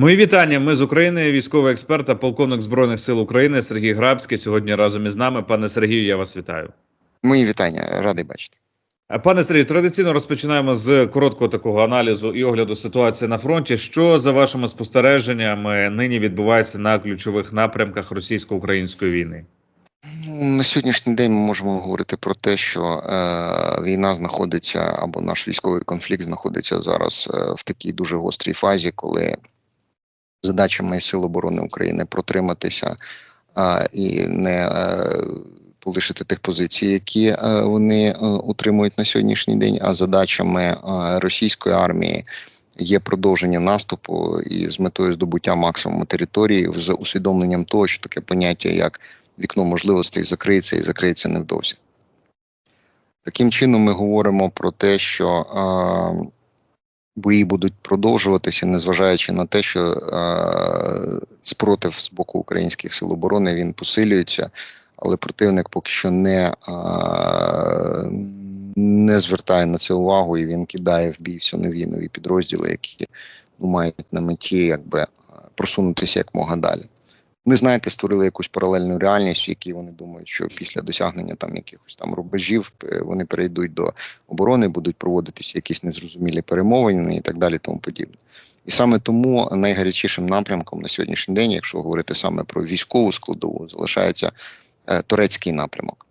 Мої вітання. Ми з України. Військовий експерт та полковник збройних сил України Сергій Грабський. Сьогодні разом із нами. Пане Сергію, я вас вітаю. Мої вітання, радий бачити. Пане Сергію, традиційно розпочинаємо з короткого такого аналізу і огляду ситуації на фронті. Що за вашими спостереженнями нині відбувається на ключових напрямках російсько-української війни? Ну, На сьогоднішній день ми можемо говорити про те, що е, війна знаходиться або наш військовий конфлікт знаходиться зараз е, в такій дуже гострій фазі, коли задачами Сил оборони України протриматися е, і не е, полишити тих позицій, які е, вони е, утримують на сьогоднішній день, а задачами е, російської армії. Є продовження наступу і з метою здобуття максимуму території з усвідомленням того, що таке поняття як вікно можливостей закриється і закриється невдовзі. Таким чином, ми говоримо про те, що бої будуть продовжуватися, незважаючи на те, що е, спротив з боку українських сил оборони він посилюється, але противник поки що не, е, не звертає на це увагу і він кидає в бій все нові нові підрозділи, які ну, мають на меті якби просунутися як мога далі. Вони, знаєте, створили якусь паралельну реальність, в якій вони думають, що після досягнення там якихось там рубежів е, вони перейдуть до оборони, будуть проводитися якісь незрозумілі перемовини і так далі, тому подібне. І саме тому найгарячішим напрямком на сьогоднішній день, якщо говорити саме про військову складову, залишається е, турецький напрямок,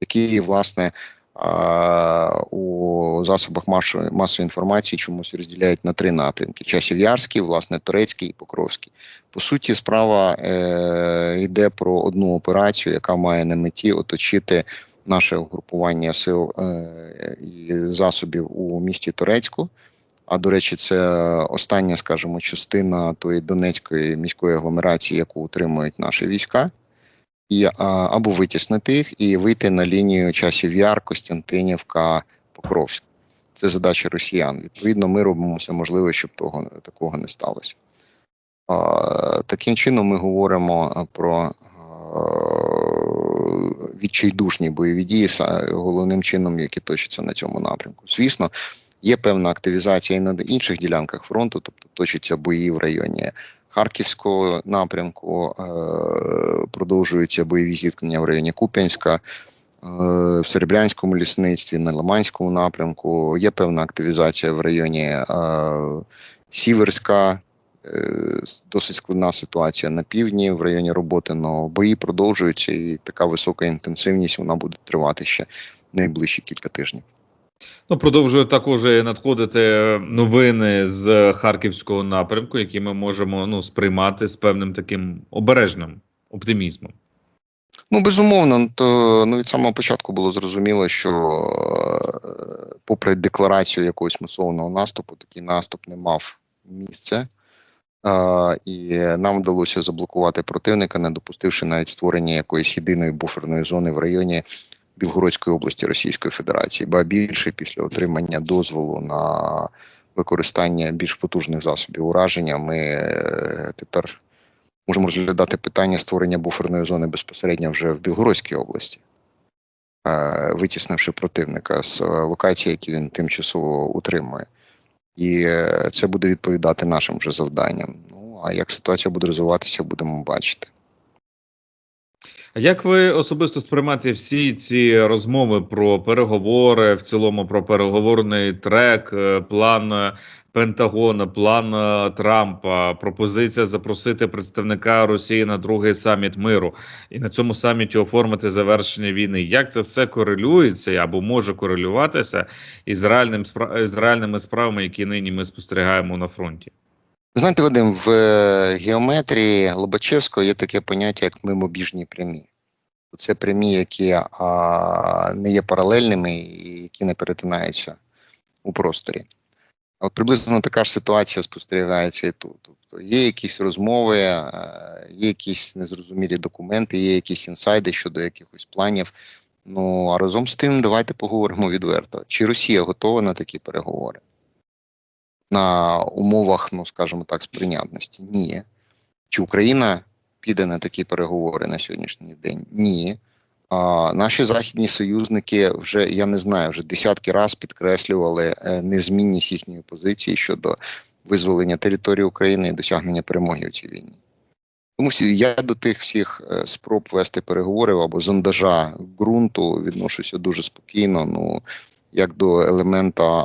який, власне, у засобах масової, інформації чомусь розділяють на три напрямки: часів Ярський, власне, Турецький і Покровський. По суті, справа е, йде про одну операцію, яка має на меті оточити наше угрупування сил е, і засобів у місті Турецьку. А до речі, це остання, скажімо, частина тої Донецької міської агломерації, яку утримують наші війська і або витіснити їх і вийти на лінію часів Яр, Костянтинівка, Покровськ. Це задача росіян. Відповідно, ми робимо все можливе, щоб того такого не сталося. Таким чином, ми говоримо про відчайдушні бойові дії, головним чином, які точаться на цьому напрямку. Звісно, є певна активізація і на інших ділянках фронту, тобто точаться бої в районі Харківського напрямку, е, продовжуються бойові зіткнення в районі Куп'янська, е, в Серебрянському лісництві, на Лиманському напрямку. Є певна активізація в районі е, Сіверська. е, Досить складна ситуація на півдні, в районі роботи, але бої продовжуються, і така висока інтенсивність вона буде тривати ще найближчі кілька тижнів. Ну, продовжують також надходити новини з харківського напрямку, які ми можемо ну сприймати з певним таким обережним оптимізмом. Ну, безумовно, то ну від самого початку було зрозуміло, що е, попри декларацію якогось масового наступу, такий наступ не мав місця. Е, і нам вдалося заблокувати противника, не допустивши навіть створення якоїсь єдиної буферної зони в районі Білгородської області Російської Федерації, ба більше після отримання дозволу на використання більш потужних засобів ураження, ми е, тепер можемо розглядати питання створення буферної зони безпосередньо вже в Білгородській області, е, витіснивши противника з е, локації, які він тимчасово утримує. І це буде відповідати нашим вже завданням. Ну а як ситуація буде розвиватися, будемо бачити. Як ви особисто сприймаєте всі ці розмови про переговори, в цілому про переговорний трек, е, план е, Пентагона, план е, Трампа, пропозиція запросити представника Росії на другий саміт миру і на цьому саміті оформити завершення війни? Як це все корелюється або може корелюватися із реальним з реальними справами, які нині ми спостерігаємо на фронті? Знаєте, Вадим, в е, геометрії Лобачевського є таке поняття, як мимобіжні прямі. Це прямі, які а, не є паралельними і які не перетинаються у просторі. От приблизно така ж ситуація спостерігається і тут. Тобто є якісь розмови, е, є якісь незрозумілі документи, є якісь інсайди щодо якихось планів. Ну а разом з тим, давайте поговоримо відверто. Чи Росія готова на такі переговори? На умовах, ну скажімо так, сприйнятності? Ні. Чи Україна піде на такі переговори на сьогоднішній день? Ні. А наші західні союзники вже я не знаю, вже десятки разів підкреслювали е, незмінність їхньої позиції щодо визволення території України і досягнення перемоги у цій війні. Тому я до тих всіх е, спроб вести переговори або зондажа ґрунту відношуся дуже спокійно. Ну як до елемента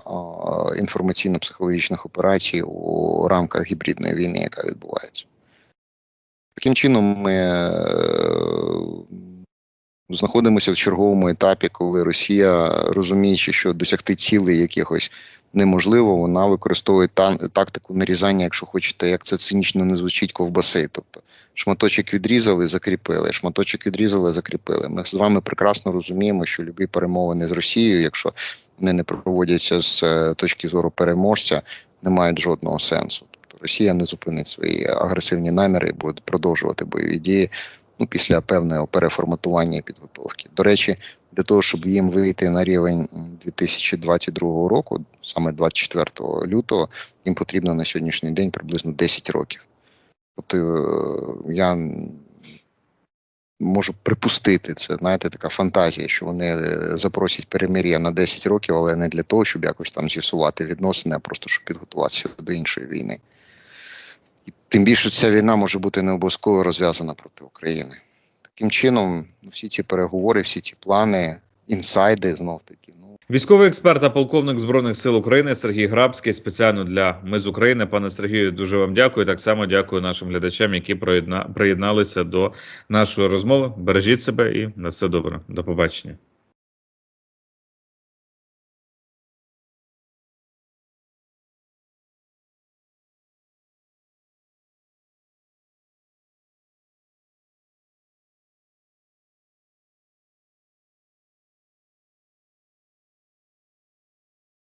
інформаційно-психологічних операцій у рамках гібридної війни, яка відбувається. Таким чином, ми е, знаходимося в черговому етапі, коли Росія, розуміючи, що досягти цілей якихось неможливо, вона використовує та, тактику нарізання, якщо хочете, як це цинічно не звучить ковбаси. Тобто шматочок відрізали, закріпили, шматочок відрізали, закріпили. Ми з вами прекрасно розуміємо, що любі перемовини з Росією, якщо вони не проводяться з е, точки зору переможця, не мають жодного сенсу. Тобто Росія не зупинить свої агресивні наміри і буде продовжувати бойові дії ну, після певного переформатування і підготовки. До речі, для того, щоб їм вийти на рівень 2022 року, саме 24 лютого, їм потрібно на сьогоднішній день приблизно 10 років. Тобто е, я можу припустити це, знаєте, така фантазія, що вони е, запросять перемир'я на 10 років, але не для того, щоб якось там з'ясувати відносини, а просто щоб підготуватися до іншої війни. Тим більше ця війна може бути не обов'язково розв'язана проти України. Таким чином, ну, всі ці переговори, всі ці плани, інсайди знов таки. Ну Військовий експерт та полковник збройних сил України Сергій Грабський спеціально для Ми з України. Пане Сергію, дуже вам дякую. Так само дякую нашим глядачам, які приєдна- приєдналися до нашої розмови. Бережіть себе і на все добре. До побачення.